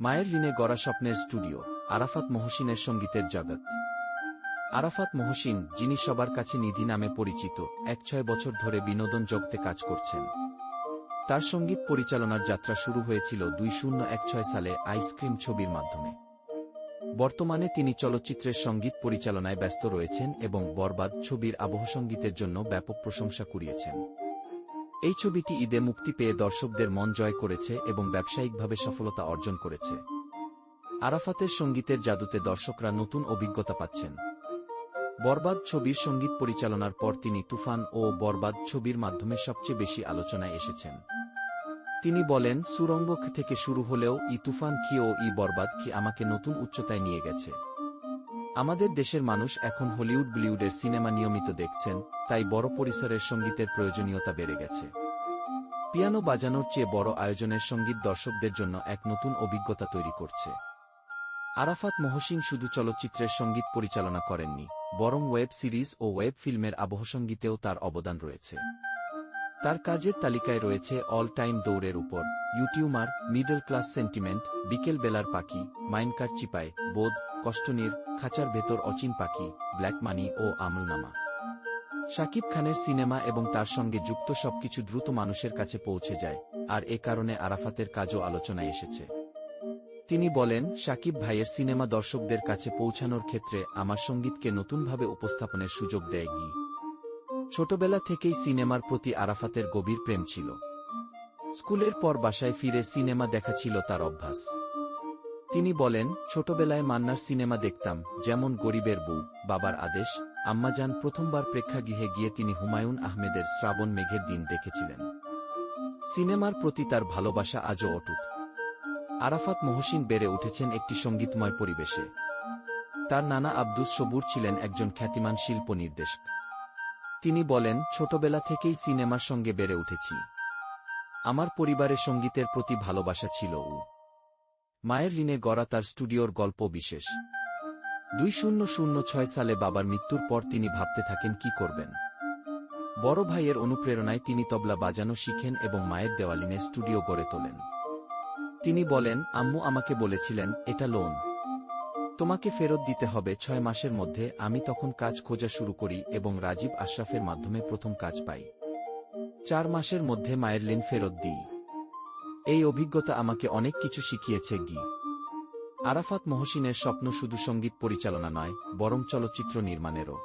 মায়ের ঋণে গড়া স্বপ্নের স্টুডিও, আরাফাত মহসিনের সঙ্গীতের জগৎ। আরাফাত মহসিন, যিনি সবার কাছে নিধি নামে পরিচিত, এক ছয় বছর ধরে বিনোদন জগতে কাজ করছেন। তার সংগীত পরিচালনার যাত্রা শুরু হয়েছিল দুই শূন্য এক ছয় সালে আইসক্রিম ছবির মাধ্যমে। বর্তমানে তিনি চলচ্চিত্রের সংগীত পরিচালনায় ব্যস্ত রয়েছেন এবং বরবাদ ছবির আবহসঙ্গীতের জন্য ব্যাপক প্রশংসা কুড়িয়েছেন। এই ছবিটি ঈদে মুক্তি পেয়ে দর্শকদের মন জয় করেছে এবং ব্যবসায়িকভাবে সফলতা অর্জন করেছে। আরাফাতের সঙ্গীতের জাদুতে দর্শকরা নতুন অভিজ্ঞতা পাচ্ছেন। বরবাদ ছবির সংগীত পরিচালনার পর তিনি তুফান ও বরবাদ ছবির মাধ্যমে সবচেয়ে বেশি আলোচনায় এসেছেন। তিনি বলেন, সুরঙ্গ থেকে শুরু হলেও ই তুফান কি ও ই বরবাদ কি আমাকে নতুন উচ্চতায় নিয়ে গেছে। আমাদের দেশের মানুষ এখন হলিউড বলিউডের সিনেমা নিয়মিত দেখছেন, তাই বড় পরিসরের সঙ্গীতের প্রয়োজনীয়তা বেড়ে গেছে। পিয়ানো বাজানোর চেয়ে বড় আয়োজনের সংগীত দর্শকদের জন্য এক নতুন অভিজ্ঞতা তৈরি করছে। আরাফাত মহসিন শুধু চলচ্চিত্রের সংগীত পরিচালনা করেননি, বরং ওয়েব সিরিজ ও ওয়েব ফিল্মের আবহসঙ্গীতেও তার অবদান রয়েছে। তার কাজের তালিকায় রয়েছে অল টাইম দৌড়ের উপর। ইউটিউমার মিডল ক্লাস সেন্টিমেন্ট বিকেল বেলার পাখি মাইনকার চিপায় বোধ কষ্টনীর, খাঁচার ভেতর অচিন পাখি ব্ল্যাক মানি ও আমলনামা। শাকিব খানের সিনেমা এবং তার সঙ্গে যুক্ত সবকিছু দ্রুত মানুষের কাছে পৌঁছে যায়, আর এ কারণে আরাফাতের কাজও আলোচনায় এসেছে। তিনি বলেন, শাকিব ভাইয়ের সিনেমা দর্শকদের কাছে পৌঁছানোর ক্ষেত্রে আমার সঙ্গীতকে নতুনভাবে উপস্থাপনের সুযোগ দেয় গি। ছোটবেলা থেকেই সিনেমার প্রতি আরাফাতের গভীর প্রেম ছিল। স্কুলের পর বাসায় ফিরে সিনেমা দেখা ছিল তার অভ্যাস। তিনি বলেন, ছোটবেলায় মান্নার সিনেমা দেখতাম, যেমন গরিবের বউ, বাবার আদেশ, আম্মাজান প্রথমবার প্রেক্ষাগৃহে গিয়ে তিনি হুমায়ুন আহমেদের শ্রাবণ মেঘের দিন দেখেছিলেন। সিনেমার প্রতি তার ভালোবাসা আজও অটুট। আরাফাত মহসিন বেড়ে উঠেছেন একটি সঙ্গীতময় পরিবেশে। তার নানা আব্দুস সবুর ছিলেন একজন খ্যাতিমান শিল্প নির্দেশক তিনি বলেন, ছোটবেলা থেকেই সিনেমার সঙ্গে বেড়ে উঠেছি। আমার পরিবারে সঙ্গীতের প্রতি ভালোবাসা ছিল উ মায়ের ঋণে গড়া তার স্টুডিওর গল্প বিশেষ। দুই শূন্য শূন্য ছয় সালে বাবার মৃত্যুর পর তিনি ভাবতে থাকেন, কি করবেন? বড় ভাইয়ের অনুপ্রেরণায় তিনি তবলা বাজানো শিখেন এবং মায়ের দেওয়ালিনে স্টুডিও গড়ে তোলেন। তিনি বলেন, আম্মু আমাকে বলেছিলেন, এটা লোন। তোমাকে ফেরত দিতে হবে ছয় মাসের মধ্যে, আমি তখন কাজ খোঁজা শুরু করি এবং রাজীব আশরাফের মাধ্যমে প্রথম কাজ পাই। চার মাসের মধ্যে মায়ের লেন ফেরত দিই। এই অভিজ্ঞতা আমাকে অনেক কিছু শিখিয়েছে গি। আরাফাত মহসিনের স্বপ্ন শুধু সংগীত পরিচালনা নয়, বরং চলচ্চিত্র নির্মাণেরও।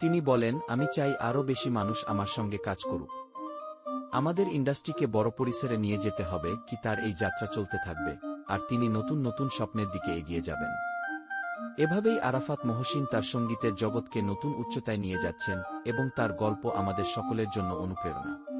তিনি বলেন, আমি চাই আরও বেশি মানুষ আমার সঙ্গে কাজ করুক। আমাদের ইন্ডাস্ট্রিকে বড় পরিসরে নিয়ে যেতে হবে, কি তার এই যাত্রা চলতে থাকবে? আর তিনি নতুন নতুন স্বপ্নের দিকে এগিয়ে যাবেন। এভাবেই আরাফাত মহসিন তার সঙ্গীতের জগৎকে নতুন উচ্চতায় নিয়ে যাচ্ছেন এবং তার গল্প আমাদের সকলের জন্য অনুপ্রেরণা।